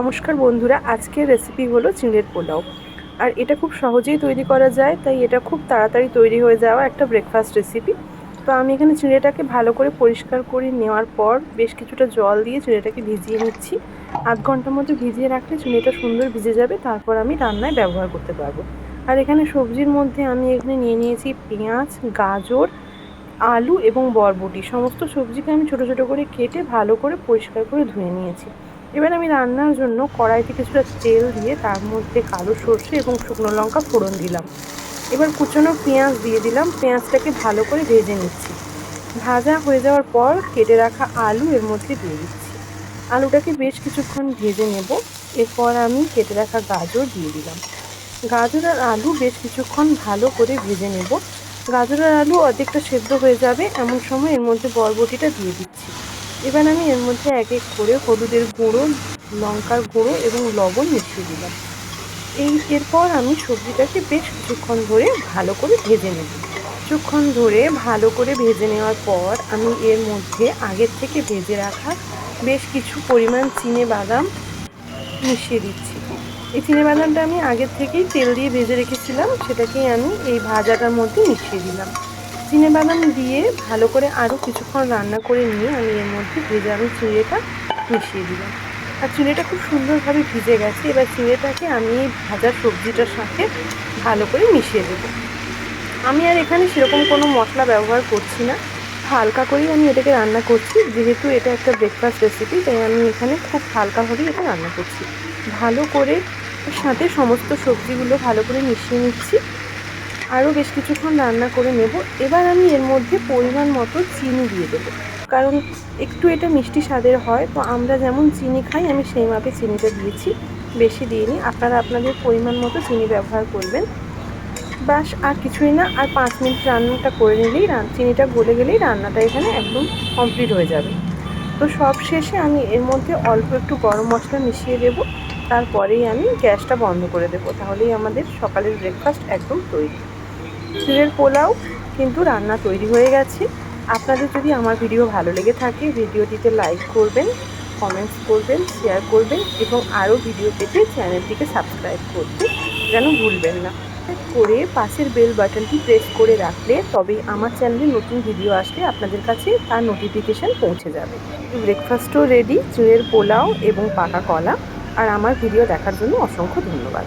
নমস্কার বন্ধুরা, আজকের রেসিপি হলো চিঁড়ের পোলাও। আর এটা খুব সহজেই তৈরি করা যায়, তাই এটা খুব তাড়াতাড়ি তৈরি হয়ে যাওয়া একটা ব্রেকফাস্ট রেসিপি তো আমি এখানে চিঁড়েটাকে ভালো করে পরিষ্কার করে নেওয়ার পর বেশ কিছুটা জল দিয়ে চিঁড়েটাকে ভিজিয়ে নিচ্ছি। আধ ঘণ্টার মতো ভিজিয়ে রাখলে চিঁড়েটা সুন্দর ভিজে যাবে, তারপর আমি রান্নায় ব্যবহার করতে পারব। আর এখানে সবজির মধ্যে আমি এখানে নিয়ে নিয়েছি পেঁয়াজ, গাজর, আলু এবং বরবটি। সমস্ত সবজিকে আমি ছোটো ছোটো করে কেটে ভালো করে পরিষ্কার করে ধুয়ে নিয়েছি। এবার আমি রান্নার জন্য কড়াইতে কিছুটা তেল দিয়ে তার মধ্যে কালো সর্ষে এবং শুকনো লঙ্কা ফোড়ন দিলাম। এবার কুচনো পেঁয়াজ দিয়ে দিলাম। পেঁয়াজটাকে ভালো করে ভেজে নিচ্ছি। ভাজা হয়ে যাওয়ার পর কেটে রাখা আলু এর মধ্যে দিয়ে দিচ্ছি। আলুটাকে বেশ কিছুক্ষণ ভেজে নেব। এরপর আমি কেটে রাখা গাজর দিয়ে দিলাম। গাজর আর আলু বেশ কিছুক্ষণ ভালো করে ভেজে নেব। গাজর আর আলু অর্ধেকটা সেদ্ধ হয়ে যাবে। এমন সময় এর মধ্যে বরবটিটা দিয়ে দিচ্ছি। এবার আমি এর মধ্যে এক এক করে হলুদের গুঁড়ো, লঙ্কার গুঁড়ো এবং লবণ মিশিয়ে দিলাম। এই এরপর আমি সবজিটাকে বেশ কিছুক্ষণ ধরে ভালো করে ভেজে নেব। কিছুক্ষণ ধরে ভালো করে ভেজে নেওয়ার পর আমি এর মধ্যে আগের থেকে ভেজে রাখা বেশ কিছু পরিমাণ চিনে বাদাম মিশিয়ে দিচ্ছি। এই চিনে বাদামটা আমি আগের থেকেই তেল দিয়ে ভেজে রেখেছিলাম, সেটাকেই আমি এই ভাজাটার মধ্যে মিশিয়ে দিলাম। বাদাম দিয়ে ভালো করে আরও কিছুক্ষণ রান্না করে নিয়ে আমি এর মধ্যে ভেজে আমি চিঁড়েটা মিশিয়ে দিলাম। আর চিঁড়েটা খুব সুন্দরভাবে ভিজে গেছে। এবার চিঁড়েটাকে আমি এই ভাজা সবজিটার সাথে ভালো করে মিশিয়ে দেবো। আমি আর এখানে সেরকম কোনো মশলা ব্যবহার করছি না। হালকা করেই আমি এটাকে রান্না করছি। যেহেতু এটা একটা ব্রেকফাস্ট রেসিপি তাই আমি এখানে খুব হালকাভাবেই এটা রান্না করছি। ভালো করে সাথে সমস্ত সবজিগুলো ভালো করে মিশিয়ে নিচ্ছি। আরও বেশ কিছুক্ষণ রান্না করে নেব। এবার আমি এর মধ্যে পরিমাণ মতো চিনি দিয়ে দেবো। কারণ একটু এটা মিষ্টি স্বাদের হয়, তো আমরা যেমন চিনি খাই, আমি সেই মাপে চিনিটা দিয়েছি। বেশি দিইনি। আপনারা আপনাদের পরিমাণ মতো চিনি ব্যবহার করবেন। বাস, আর কিছুই না। আর পাঁচ মিনিট রান্নাটা করে নিলেই চিনিটা গলে গেলেই রান্নাটা এখানে একদম কমপ্লিট হয়ে যাবে। তো সব শেষে আমি এর মধ্যে অল্প একটু গরম মশলা মিশিয়ে দেবো। তারপরেই আমি গ্যাসটা বন্ধ করে দেবো। তাহলেই আমাদের সকালের ব্রেকফাস্ট একদম তৈরি। চিড়ের পোলাও কিন্তু রান্না তৈরি হয়ে গেছে। আপনাদের যদি আমার ভিডিও ভালো লেগে থাকে, ভিডিওটিতে লাইক করবেন কমেন্টস করবেন শেয়ার করবেন এবং আরও ভিডিও পেতে চ্যানেলটিকে সাবস্ক্রাইব করতে যেন ভুলবেন না। করে পাশের বেল বাটনটি প্রেস করে রাখলে তবে আমার চ্যানেলে নতুন ভিডিও আসলে আপনাদের কাছে তার নোটিফিকেশান পৌঁছে যাবে। ব্রেকফাস্টও রেডি চুয়ের পোলাও এবং পাকা কলা। আর আমার ভিডিও দেখার জন্য অসংখ্য ধন্যবাদ।